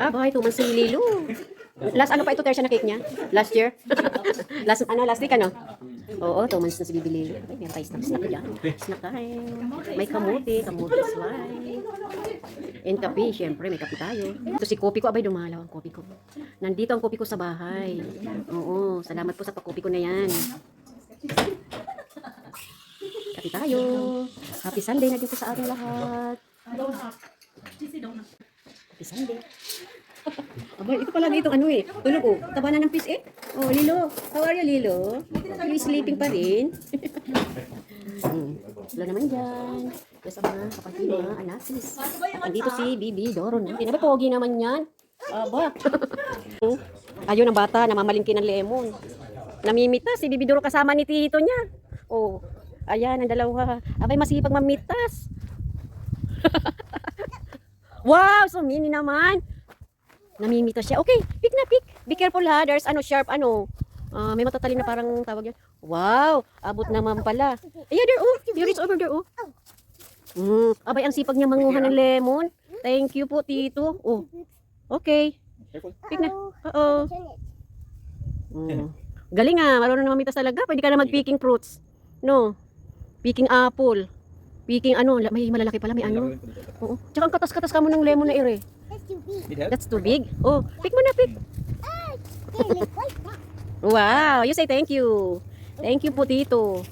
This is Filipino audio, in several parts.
Ah, bakit tuman si Lilo? Last ano pa ito, Tersia, na cake niya? Last year? last, ano, last week, ano? Oo, two months na si Bibi Lilo. Ay, meron tayo snack snack dyan. Snack tayo. May kamuti, kamuti slime. And kape, syempre, may kape tayo. Ito si kopi ko, abay dumalaw ang kopi ko. Nandito ang kopi ko sa bahay. Oo, salamat po sa pakopi ko na yan. Kape tayo. Happy Sunday na dito sa ating lahat. Happy Sunday. Aba, ito pala itong ano eh. Tulog oh. Taba na ng fish eh. Oh, Lilo. How are you, Lilo? You sleeping pa rin? hmm. Wala naman dyan. Yes, ang mga kapatid, mga anasis. Andito si Bibi Doro natin. Aba, pogi naman yan. Aba. Ayun ang bata, namamalingki ng lemon. Namimita si Bibi Doro kasama ni tito niya. Oh, ayan ang dalawa. Abay, masipag mamitas. wow, so mini naman. Namimita siya. Okay, pick na pick. Be careful ha. There's ano, sharp ano. Ah, may matatalin na parang tawag yan. Wow, abot naman pala. Ayan there, oh. You reach over there, oh. Mm, abay, ang sipag niya manguha ng lemon. Thank you po, tito. Oh, okay. Pick na. Oo. Mm. Galing ah, marunong na mamitas talaga. Pwede ka na mag-picking fruits. No? Picking apple. Picking ano, may malalaki pala, may ano. Oo. Tsaka ang katas-katas ka mo ng lemon na ire. That's too big. Oh, pick mo na, pick. Wow, you say thank you. Thank you po, tito.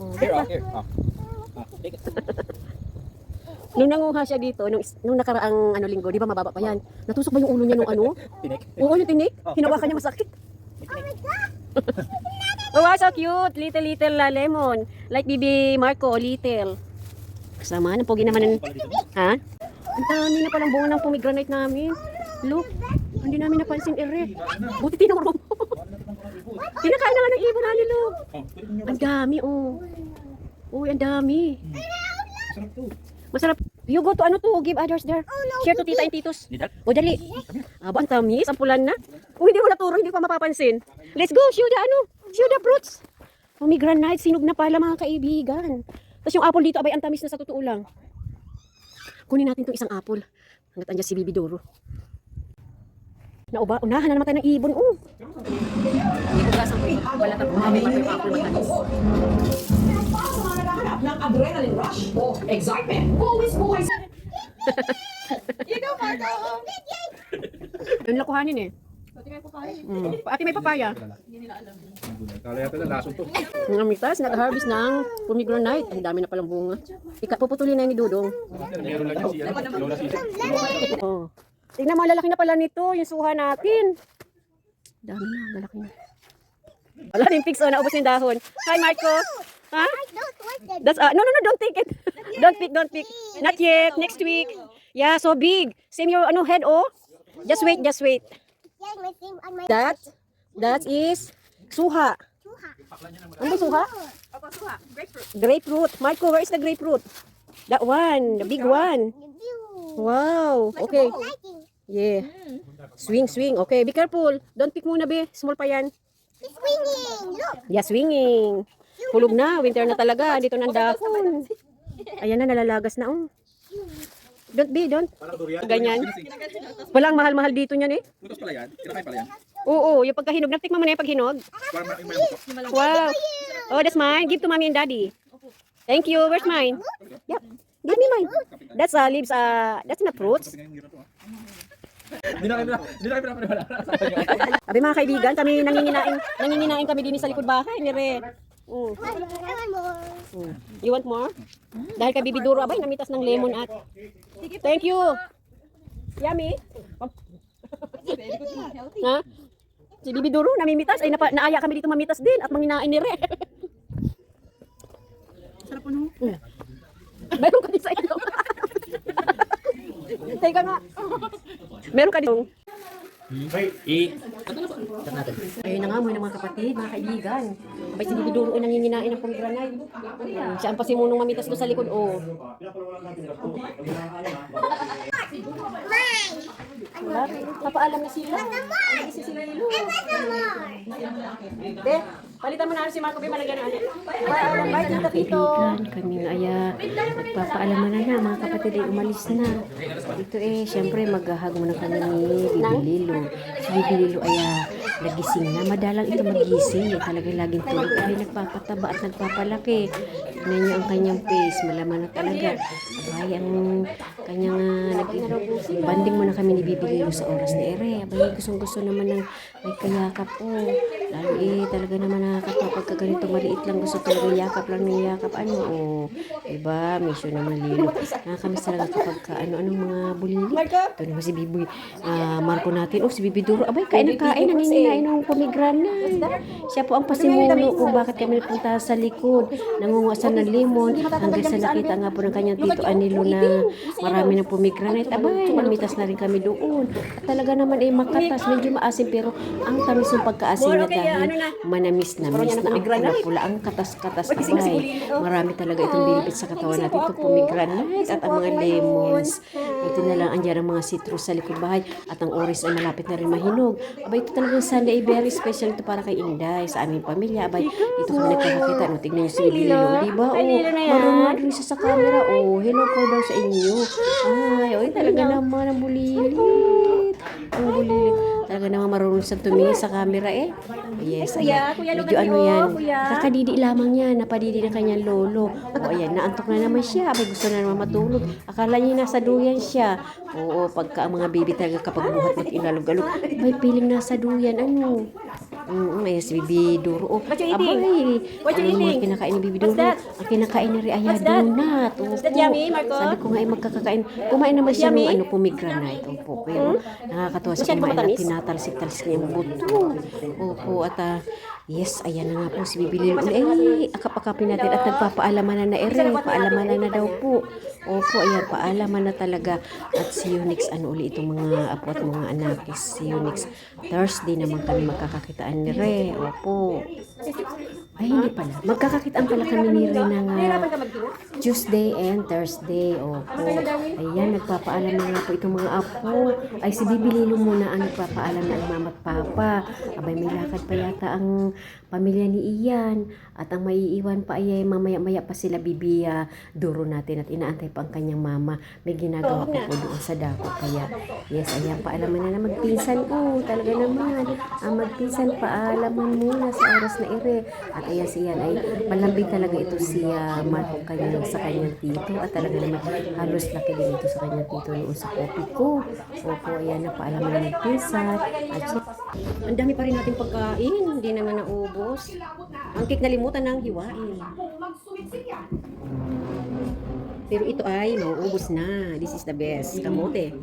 Oh, Here, oh, here. Oh. Oh, take it. nung nanguha siya dito, nung, nung nakaraang ano linggo, di ba mababa pa yan? Natusok ba yung ulo niya nung ano? Tinik. Oo, yung tinik. Oh. Hinawakan niya masakit. oh, wow, so cute. Little, little uh, lemon. Like Bibi Marco, little. Kasama, ang pogi naman. ng- Ha? Ang dami na palang bunga ng pomegranate namin. Look, hindi namin napansin ere. Buti tinuro mo. Kinakain na nga ng ibon namin, look. Oh, Ang dami, oh. Uy, ang dami. Sarap to. Masarap. You go to ano to, give others there. Share to tita and titos. O, dali. Aba, ang tamis, ang pulan na. Kung hindi mo naturo, hindi pa mapapansin. Let's go, show the ano, show the fruits. Pomegranate, sinog na pala mga kaibigan. Tapos yung apple dito, abay, ang tamis na sa totoo lang. Kunin natin itong isang apple. Hanggat andyan si Bibi Doro. Nauba, unahan na naman tayo ng ibon. Oh. Hindi ko gasang ko. Wala tayong umami pa yung apple matamis. Ng adrenaline rush o excitement. Always buhay sa... Yun lang kuhanin eh. Mm. Ate may papaya. Kala yata na lasong to. Mga mitas, nag-harvest ng pomegranate. Ang dami na palang bunga. Ika, puputulin na ni Dudong. Meron lang yan si ano, Lola Sisa. Oh. Tingnan mo, lalaki na pala nito, yung suha natin. Dami na, lalaki na. Wala rin fix, oh, naubos yung dahon. Hi, Marco. Ha? That's, uh, no, no, no, don't take it. don't pick, don't pick. Not yet, next week. Yeah, so big. Same your ano, head, oh. Just wait, just wait. That, that is suha. Ano ba suha? Grapefruit. Marco, where is the grapefruit? That one, the big one. Wow. Okay. Yeah. Swing, swing. Okay, be careful. Don't pick muna, be. Small pa yan. Yeah, swinging. Hulog na. Winter na talaga. Dito ng dahon. Ayan na, nalalagas na. Oh. Don't be, don't. Parang durian. Ganyan. Walang mahal-mahal dito niyan eh. Butos pala yan. Kinakain pala yan. Oo, yung pagkahinog. Natikman mo na yung paghinog. Parang. Wow. Oh, that's mine. Give to mommy and daddy. Thank you. Where's mine? Yep. Give me mine. That's uh, leaves, uh, that's not fruits. Ah. Sabi mga kaibigan, kami nanginginain, nanginginain kami din sa likod bahay ni Re. Mm. Mm. You want more? Dahil kay Bibi Duro, abay, namitas ng lemon at. Thank you. Yummy. ha? Si Bibi Duro, namimitas. Ay, napa, naaya kami dito mamitas din at manginain ni Re. Sarap po no? Mm. Meron ka din sa ilo. Teka nga. Meron ka din. Eat. Ayun na nga mga mga kapatid, mga kaibigan. Abay si Bibi Duro ay nanginginain ng pomegranate. Mm, Siya ang pasimunong mamitas doon sa likod. Oh. Wala. Papaalam na sila. Kasi sila ilo. Te, Palitan mo na si Marco, may malagyan ng ano. Bye, tita Tito. Kami nga aya, nagpapaalaman na na, mga kapatid ay umalis na. Ito eh, syempre maghahag muna kami ni Bibililo. Si Bibililo aya, nagising na. Madalang ito magising. Eh, talagang laging tulog. Ay, nagpapataba at nagpapalaki. Tignan niyo ang kanyang face. Malaman na talaga. Abay, ang kanyang uh, nag banding muna kami ni Bibililo sa oras ni Ere. Abay, gustong gusto naman ng may kayakap po. Lalo eh, talaga naman nakakatawa pagka ganito maliit lang gusto talaga yakap lang ng yakap. Ano, oh. Diba? Mission naman lilo. Nakakamiss talaga kapag ka, ano, anong mga bulili. Ito naman si Biboy. ah, Marco natin. Oh, si Bibi Duro. Abay, kain na kain. Nanginginain ng pomegranate. Siya po ang pasimuno kung bakit kami napunta sa likod. Nangungasan ng limon. Hanggang sa nakita nga po ng kanyang tito Anilo na marami ng pomegranate. Abay, namitas na rin kami doon. At talaga naman eh makatas. Medyo maasim pero ang tamis ng pagkaasim niya dahil manamis na mis na ang pula-pula. Ang katas-katas abay. Marami talaga itong binibit sa katawan natin. Ito pomegranate at ang mga lemons. Ito na lang andyan ang mga citrus sa likod bahay. At ang orange ay malapit na rin mahinog. Abay, ito talagang Sunday ay very special ito para kay Inday sa aming pamilya. Abay, dito kami nagkakakita. No, tignan niyo si Lilo. Di ba? Oh, marunong rin siya sa camera. Oh, hello po daw sa inyo. Ay, oy, talaga naman ang bulilit. Ang bulilit. Talaga naman marunong siyang tumingin sa camera eh. Yes, ayan. Medyo ano yan. Kakadidi lamang yan. Napadidi ng kanyang lolo. O ayan, naantok na naman siya. Abay, gusto na naman matulog. Akala niya nasa duyan siya. Oo, pagka ang mga baby talaga kapag buhat mo ilalog-alog. May piling nasa duyan. Ano? Mm, si Bibi Duro. Oh, What you abay, eating? What you ano eating? kinakain ni Bibi Duro? Ang kinakain ni Riaya donut. Opo. that yummy, Marco? Sabi ko nga ay magkakakain. Kumain naman siya ng ano, pomegranate. Opo. Pero nakakatawa siya kumain at matamis? tinatalsik-talsik niya yung buto. Opo. At ah, yes, ayan na nga po si Bibi Lilo. Eh, akap-akapin natin at nagpapaalaman na na ere. Paalaman na daw po. Opo, ayan, paalaman na talaga. At si Unix, ano uli itong mga apo at mga anakis. Si Unix, Thursday naman kami magkakakitaan ni Re. Opo. Ay, hindi pala. Magkakakitaan pala kami ni Re ng ah, Tuesday and Thursday. Opo. Ayan, nagpapaalam na nga po itong mga apo. Ay, si Bibi Lilo muna ang nagpapaalam ng mama at papa. Abay, may lakad pa yata ang pamilya ni Ian. At ang maiiwan pa ay mamaya-maya pa sila Bibi ah, Duro natin at inaantay pa ang kanyang mama. May ginagawa pa po doon sa dako. Kaya, yes, ayan, paalaman na na magpinsan. Oh, talaga naman. Ang magpinsan, paalaman muna sa oras na ire. At ayan si Ian ay malambing talaga ito si uh, Marco kanyang sa kanyang tito. At talaga naman halos laki ito sa kanyang tito noon sa kopi ko. Opo, ayan na paalaman na magpinsan. At siya, ang dami pa rin nating pagkain. Hindi naman naubos. Ang cake nalimutan ng hiwain. Pero ito ay mauubos na. This is the best. Kamote.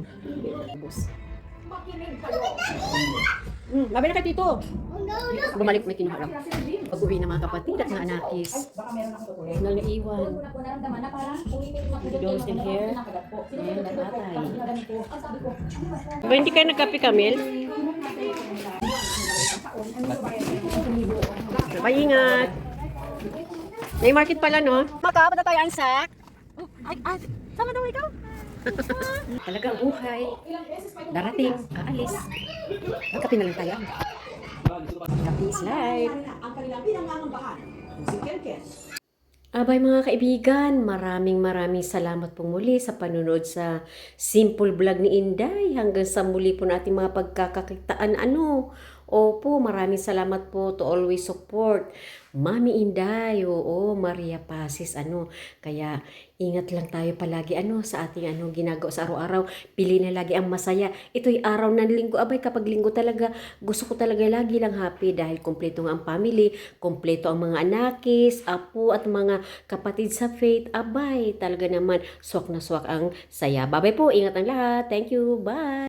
Ubos. Hmm, labi na kay tito. Bumalik may kinuha lang. Pag-uwi ng mga kapatid at mga anakis. Nal na iwan. Dog still here. Ayan, natatay. Ba hindi ka nagkape, Camille? Paingat. May market pala, no? Maka, punta tayo ang sak. Ay, ay, sama daw ikaw. Talagang uhay. Darating, aalis. Magkape na lang tayo. Is life. Ang kanilang pinangangambahan. Si Ken Ken. Abay mga kaibigan, maraming maraming salamat po muli sa panunod sa simple vlog ni Inday. Hanggang sa muli po natin mga pagkakakitaan ano. Opo, maraming salamat po to always support. Mami Inday, oo, Maria Pasis, ano. Kaya ingat lang tayo palagi ano sa ating ano ginagawa sa araw-araw. Pili na lagi ang masaya. Ito'y araw ng linggo. Abay, kapag linggo talaga, gusto ko talaga lagi lang happy dahil kompleto ang family, kompleto ang mga anakis, apo at mga kapatid sa faith. Abay, talaga naman swak na swak ang saya. Babay po, ingat ang lahat. Thank you. Bye.